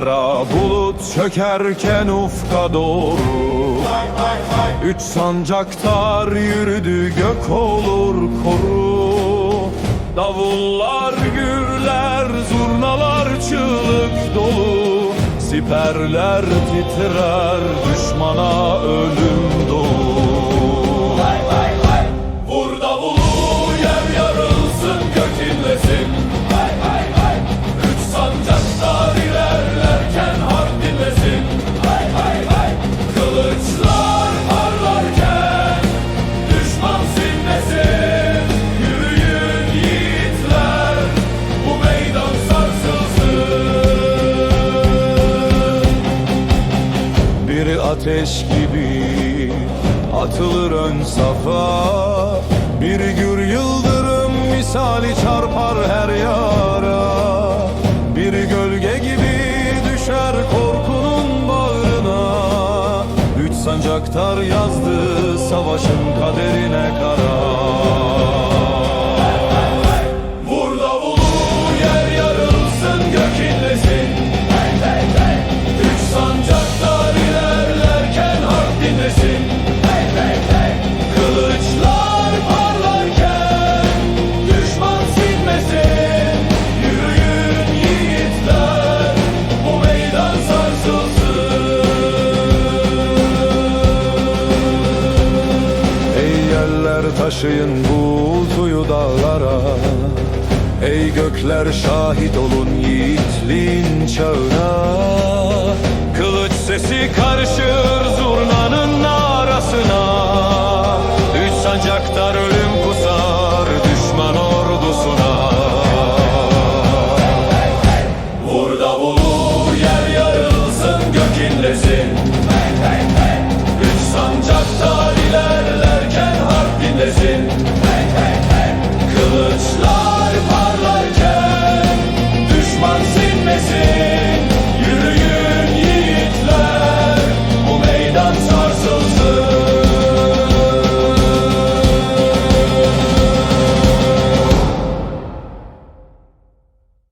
Kara bulut çökerken ufka doğru. Üç sancaktar yürüdü gök olur koru. Davullar gürler zurnalar çığlık dolu. Siperler titrer düşmana ateş gibi atılır ön safa. Bir gür yıldırım misali çarpar her yara. Bir gölge gibi düşer korkunun bağrına. Üç sancaktar yazdı savaşın kaderine karar taşıyın bu suyu dağlara. Ey gökler şahit olun yiğitliğin çağına. Kılıç sesi karışır zurnanın narasına Üç sancakta